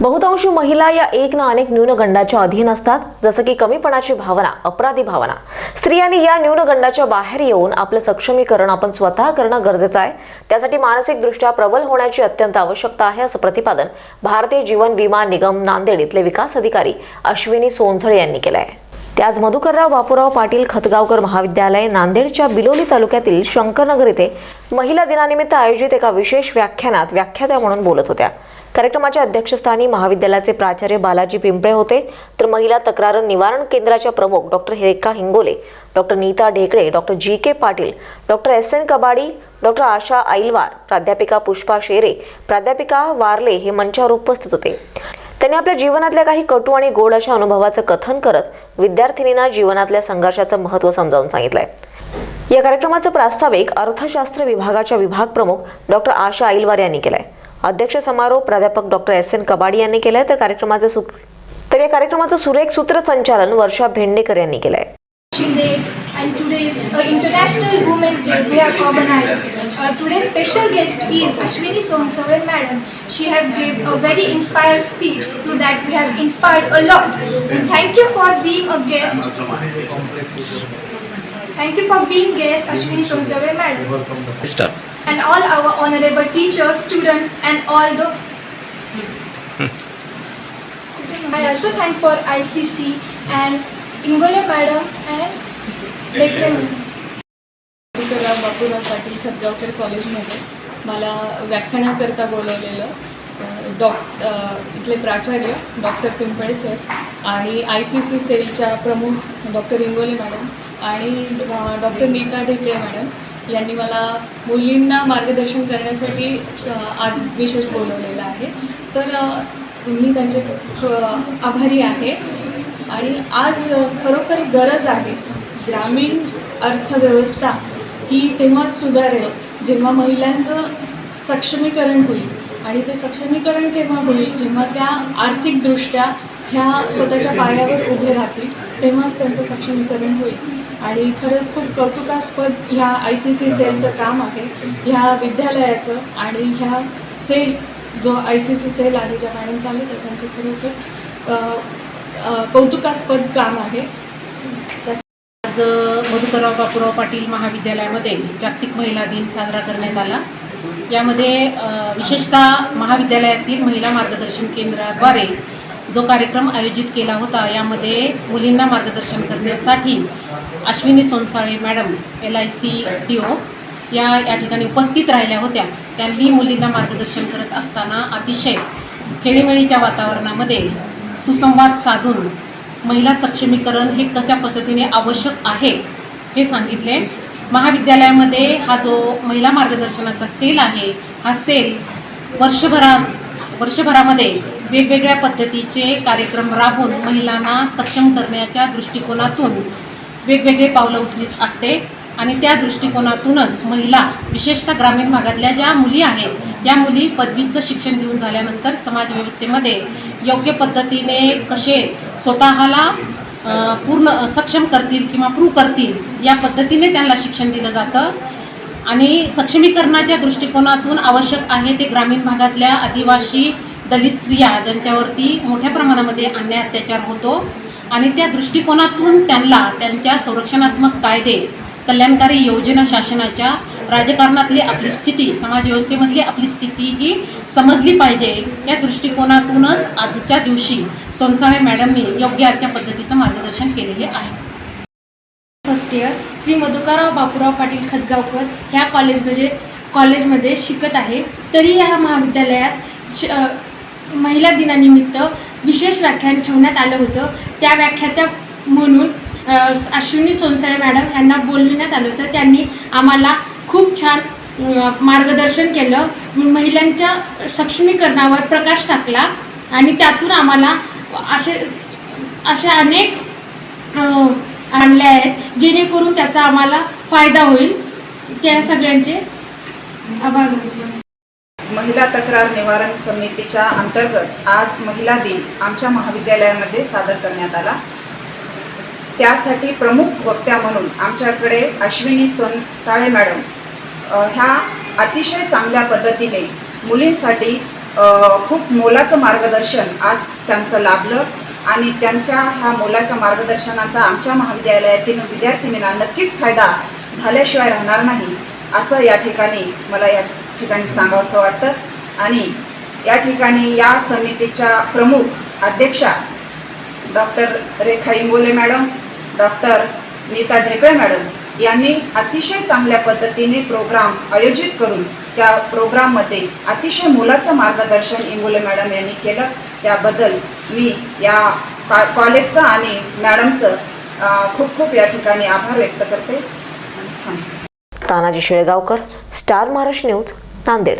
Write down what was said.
बहुतांशी महिला या एक ना अनेक न्यूनगंडाच्या अधीन असतात जसं की कमीपणाची भावना अपराधी भावना. स्त्रियांनी या न्यूनगंडाच्या बाहेर येऊन आपलं सक्षमीकरण आपण स्वतः करणं गरजेचं आहे. त्यासाठी मानसिकदृष्ट्या प्रबल होण्याची अत्यंत आवश्यकता आहे असं प्रतिपादन भारतीय जीवन विमा निगम नांदेड इथले विकास अधिकारी अश्विनी सोनझळे यांनी केलं आहे ते आज मधुकरराव बापूराव पाटील खतगावकर महाविद्यालय नांदेडच्या बिलोली तालुक्यातील शंकरनगर इथे महिला दिनानिमित्त आयोजित एका विशेष व्याख्यानात व्याख्यात्या म्हणून बोलत होत्या. कार्यक्रमाच्या अध्यक्षस्थानी महाविद्यालयाचे प्राचार्य बालाजी पिंपळे होते. तर महिला तक्रार निवारण केंद्राच्या प्रमुख doctor Rekha Hingole doctor Neeta Dhekale doctor G K Patil doctor S N Kabadi doctor Asha Ailwar प्राध्यापिका पुष्पा शेरे प्राध्यापिका वारले हे मंचावर उपस्थित होते. त्यांनी आपल्या जीवनातल्या काही कटू आणि गोड अशा अनुभवाचं कथन करत विद्यार्थिनींना जीवनातल्या संघर्षाचं महत्त्व समजावून सांगितलंय. या कार्यक्रमाचं प्रास्ताविक अर्थशास्त्र विभागाच्या विभाग प्रमुख डॉक्टर आशा आईलवार यांनी केलंय. अध्यक्ष समारोह प्राध्यापक डॉक्टर एस एन कबाडी यांनी केलाय तर कार्यक्रमाचं सु तर या कार्यक्रमाचं सुरेख सूत्रसंचालन वर्षा भेंडेकर यांनी केलंय and today's uh, International Women's Day we have organized. Uh, today's special guest is Ashwini Sonsore madam. She has gave a very inspired speech through that we have inspired a lot. And thank you for being a guest. Thank you for being guest Ashwini Sonsore madam. Start. And all our honorable teachers, students and all the I also thank for ICC and Ingole madam and Dekre madam. Doctor Bapurao Patil Khatgaonkar कॉलेजमध्ये मला व्याख्यानाकरता बोलवलेलं अ, doc अ, इथले प्राचार्य doctor Pimple sir आणि I C C सेलच्या प्रमुख डॉक्टर इंगोले मॅडम आणि डॉक्टर नीता ढेकळे मॅडम यांनी मला मुलींना मार्गदर्शन करण्यासाठी आज विशेष बोलवलेलं आहे. तर मी त्यांचे ख- आभारी आहे. आणि आज खरोखर गरज आहे. ग्रामीण अर्थव्यवस्था ही तेव्हा सुधारेल जेव्हा महिलांचं सक्षमीकरण होईल. आणि ते सक्षमीकरण केव्हा होईल? जेव्हा त्या आर्थिकदृष्ट्या ह्या स्वतःच्या पायावर उभे राहतील. तेव्हाच त्यांचं सक्षमीकरण होईल. आणि खरंच खूप कौतुकास्पद ह्या आय सी सी सेलचं काम आहे. ह्या विद्यालयाचं आणि ह्या सेल जो आय सी सी सेल आहे ज्या मॅडम चालवतात त्यांचं खरोखर कौतुकास्पद काम आहे. आज मधुकरराव बापूराव पाटील महाविद्यालयामध्ये जागतिक महिला दिन साजरा करण्यात आला. यामध्ये विशेषतः महाविद्यालयातील महिला मार्गदर्शन केंद्राद्वारे जो कार्यक्रम आयोजित केला होता यामध्ये मुलींना मार्गदर्शन करण्यासाठी Ashwini Sonsale madam L I C D O या या ठिकाणी उपस्थित राहिल्या होत्या. त्यांनी मुलींना मार्गदर्शन करत असताना अतिशय खेळीमेळीच्या वातावरणामध्ये सुसंवाद साधून महिला सक्षमीकरण हे कशा पद्धतीने आवश्यक आहे हे सांगितले. महाविद्यालयामध्ये हा जो महिला मार्गदर्शनाचा सेल आहे हा सेल वर्षभरात वर्षभरामध्ये वेगवेगळ्या पद्धतीचे कार्यक्रम राबवून महिलांना सक्षम करण्याच्या दृष्टिकोनातून वेगवेगळे पावलं उचलीत असते. आणि त्या दृष्टिकोनातूनच महिला विशेषतः ग्रामीण भागातल्या ज्या मुली आहेत या मुली पदवीचं शिक्षण घेऊन झाल्यानंतर समाजव्यवस्थेमध्ये योग्य पद्धतीने कसे स्वतःला पूर्ण सक्षम करतील किंवा प्रूव्ह करतील या पद्धतीने त्यांना शिक्षण दिलं जातं. आणि सक्षमीकरणाच्या दृष्टिकोनातून आवश्यक आहे ते ग्रामीण भागातल्या आदिवासी दलित स्त्रिया ज्यांच्यावरती मोठ्या प्रमाणामध्ये अन्याय अत्याचार होतो आणि त्या दृष्टिकोनातून त्यांना त्यांच्या संरक्षणात्मक कायदे कल्याणकारी योजना शासनाच्या राजकारणातली आपली स्थिती समाजव्यवस्थेमधली आपली स्थिती ही समजली पाहिजे. या दृष्टिकोनातूनच आजच्या दिवशी सोनसाळे मॅडमनी योग्य आजच्या पद्धतीचं मार्गदर्शन केलेले आहे. फर्स्ट इयर श्री मधुकरराव बापूराव पाटील खतगावकर ह्या कॉलेजमध्ये कॉलेजमध्ये शिकत आहे. तरी ह्या महाविद्यालयात श महिला दिनानिमित्त विशेष व्याख्यान ठेवण्यात आलं होतं. त्या व्याख्यात्या म्हणून अश्विनी सोनसळे मॅडम यांना बोलविण्यात आलं होतं. त्यांनी आम्हाला खूप छान मार्गदर्शन केलं. महिलांच्या सक्षमीकरणावर प्रकाश टाकला आणि त्यातून आम्हाला असे असे अनेक आणल्या आणले आहेत जेणेकरून त्याचा आम्हाला फायदा होईल. त्या सगळ्यांचे आभार महिला तक्रार निवारण समितीच्या अंतर्गत आज महिला दिन आमच्या महाविद्यालयामध्ये सादर करण्यात आला. त्यासाठी प्रमुख वक्त्या म्हणून आमच्याकडे अश्विनी सोन साळे मॅडम ह्या अतिशय चांगल्या पद्धतीने मुलींसाठी खूप मोलाचं मार्गदर्शन आज त्यांचं लाभलं आणि त्यांच्या ह्या मोलाच्या मार्गदर्शनाचा आमच्या महाविद्यालयातील विद्यार्थिनींना नक्कीच फायदा झाल्याशिवाय राहणार नाही. असं या ठिकाणी मला या ठिकाणी सांगावंसं वाटतं. आणि या ठिकाणी या समितीच्या प्रमुख अध्यक्षा doctor Rekha Ingole madam doctor Neeta Dhekale madam यांनी अतिशय चांगल्या पद्धतीने प्रोग्राम आयोजित करून त्या प्रोग्राममध्ये अतिशय मोलाचं मार्गदर्शन इंगोले मॅडम यांनी केलं. त्याबद्दल मी या का कॉलेजचं आणि मॅडमचं खूप खूप या ठिकाणी आभार व्यक्त करते. Tanaji Shelgaonkar Star Maharashtra news Nanded.